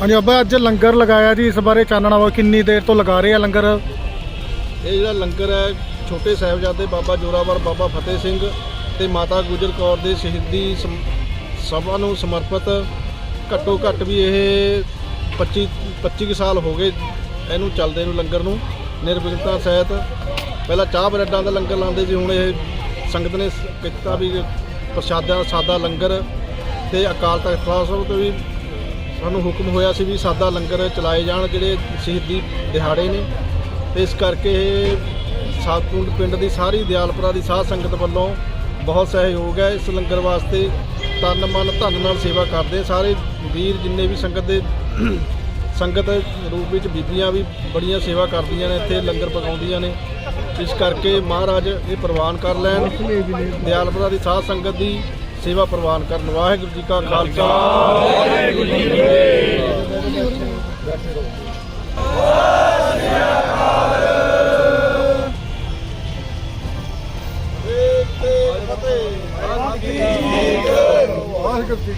ਹਾਂਜੀ ਅੱਬਾ ਅੱਜ ਲੰਗਰ ਲਗਾਇਆ ਜੀ, ਇਸ ਬਾਰੇ ਚਾਨਣਾ ਵਾ ਕਿੰਨੀ ਦੇਰ ਤੋਂ ਲਗਾ ਰਹੇ ਆ ਲੰਗਰ? ਇਹ ਜਿਹੜਾ ਲੰਗਰ ਹੈ, ਛੋਟੇ ਸਾਹਿਬਜ਼ਾਦੇ ਬਾਬਾ ਜੋਰਾਵਰ, ਬਾਬਾ ਫਤਿਹ ਸਿੰਘ ਤੇ ਮਾਤਾ ਗੁਜਰ ਕੌਰ ਦੇ ਸ਼ਹੀਦੀ ਸਭਾ ਨੂੰ ਸਮਰਪਿਤ, ਘੱਟੋ ਘੱਟ ਵੀ ਇਹ 25 25 ਸਾਲ ਹੋ ਗਏ ਇਹਨੂੰ ਚੱਲਦੇ ਨੂੰ ਲੰਗਰ ਨੂੰ। ਨਿਰਵਿਘਨਤਾ ਸਹਿਤ ਪਹਿਲਾਂ ਚਾਹ ਬਰੈਡਾਂ ਦਾ ਲੰਗਰ ਲਾਉਂਦੇ ਸੀ, ਹੁਣ ਇਹ ਸੰਗਤ ਨੇ ਕੀਤਾ ਵੀ ਪ੍ਰਸ਼ਾਦਾ, ਸਾਦਾ ਲੰਗਰ ਤੇ ਅਕਾਲ ਤਖਤ ਸਾਹਿਬ ਤੋਂ ਵੀ ਸਾਨੂੰ ਹੁਕਮ ਹੋਇਆ ਸੀ ਵੀ ਸਾਦਾ ਲੰਗਰ ਚਲਾਏ ਜਾਣ, ਜਿਹੜੇ ਸ਼ਹੀਦੀ ਦਿਹਾੜੇ ਨੇ। ਤੇ ਇਸ ਕਰਕੇ ਇਹ ਸਾਤਪੁਰ ਪਿੰਡ ਦੀ ਸਾਰੀ ਦਿਆਲਪੁਰਾ ਦੀ ਸਾਧ ਸੰਗਤ ਵੱਲੋਂ ਬਹੁਤ ਸਹਿਯੋਗ ਹੈ। ਇਸ ਲੰਗਰ ਵਾਸਤੇ ਤਨ ਮਨ ਧਨ ਨਾਲ ਸੇਵਾ ਕਰਦੇ ਸਾਰੇ ਵੀਰ ਜਿੰਨੇ ਵੀ ਸੰਗਤ ਦੇ ਸੰਗਤ ਰੂਪ ਵਿੱਚ ਬੀਬੀਆਂ ਵੀ ਬੜੀਆਂ ਸੇਵਾ ਕਰਦੀਆਂ ਨੇ, ਇੱਥੇ ਲੰਗਰ ਪਕਾਉਂਦੀਆਂ ਨੇ। ਇਸ ਕਰਕੇ ਮਹਾਰਾਜ ਇਹ ਪ੍ਰਵਾਨ ਕਰ ਲੈਣ। ਦਿਆਲਪੁਰਾ ਦੀ ਸਾਧ ਸੰਗਤ ਦੀ ਸੇਵਾ ਪ੍ਰਵਾਨ ਕਰਨ। ਵਾਹਿਗੁਰੂ ਜੀ ਕਾ ਖਾਲਸਾ। ਵਾਹਿਗੁਰੂ ਜੀ ਕੀ ਫਤਿਹ ਵਾਹਿਗੁਰੂ ਜੀ